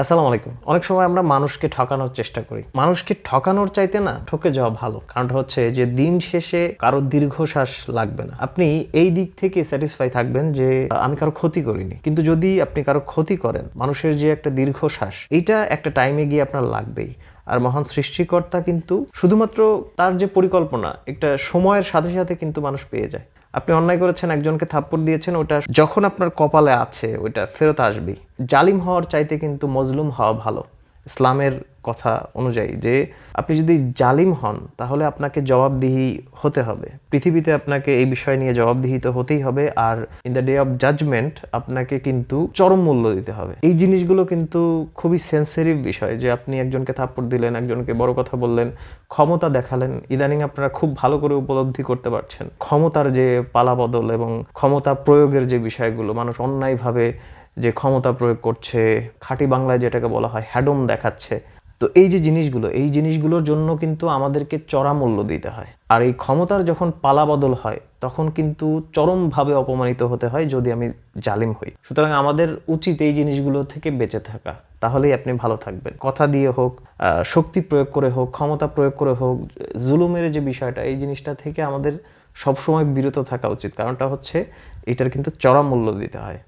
আসসালামু আলাইকুম। অনেক সময় আমরা মানুষকে ঠকানোর চেষ্টা করি। মানুষকে ঠকানোর চাইতে না ঠকে যাওয়া ভালো। কারণটা হচ্ছে যে, দিন শেষে কারও দীর্ঘশ্বাস লাগবে না। আপনি এই দিক থেকে স্যাটিসফাই থাকবেন যে, আমি কারও ক্ষতি করিনি। কিন্তু যদি আপনি কারও ক্ষতি করেন, মানুষের যে একটা দীর্ঘশ্বাস, এইটা একটা টাইমে গিয়ে আপনার লাগবেই। আর মহান সৃষ্টিকর্তা কিন্তু শুধুমাত্র তার যে পরিকল্পনা, একটা সময়ের সাথে সাথে কিন্তু মানুষ পেয়ে যায়। আপনি অন্যায় করেছেন, একজনকে থাপ্পড় দিয়েছেন, ওটা যখন আপনার কপালে আছে ওইটা ফেরত আসবে জালিম হওয়ার চাইতে কিন্তু মজলুম হওয়া ভালো। ইসলামের কথা অনুযায়ী যে আপনি যদি জালিম হন, তাহলে আপনাকে জবাবদিহি হতে হবে। পৃথিবীতে আপনাকে এই বিষয় নিয়ে জবাবদিহি তো হতেই হবে আর in the day of judgement আপনাকে কিন্তু চরম মূল্য দিতে হবে। এই জিনিসগুলো কিন্তু খুবই সেন্সিটিভ বিষয় যে আপনি একজনকে থাপ্পড় দিলেন, একজনকে বড় কথা বললেন, ক্ষমতা দেখালেন, ইদানিং আপনারা খুব ভালো করে উপলব্ধি করতে পারছেন। ক্ষমতার যে পালাবদল এবং ক্ষমতা প্রয়োগের যে বিষয়গুলো, মানুষ অন্যায়ভাবে যে ক্ষমতা প্রয়োগ করছে, খাঁটি বাংলায় যেটাকে বলা হয় হ্যাডম দেখাচ্ছে। তো এই যে জিনিসগুলো, এই জিনিসগুলোর জন্য কিন্তু আমাদেরকে চড়া মূল্য দিতে হয়। আর এই ক্ষমতার যখন পালাবদল হয়, তখন কিন্তু চরমভাবে অপমানিত হতে হয় যদি আমি জালিম হই। সুতরাং আমাদের উচিত এই জিনিসগুলো থেকে বেঁচে থাকা। তাহলেই আপনি ভালো থাকবেন। কথা দিয়ে হোক শক্তি প্রয়োগ করে হোক, ক্ষমতা প্রয়োগ করে হোক, জুলুমের যে বিষয়টা, এই জিনিসটা থেকে আমাদের সবসময় বিরত থাকা উচিত। কারণটা হচ্ছে, এটার কিন্তু চড়া মূল্য দিতে হয়।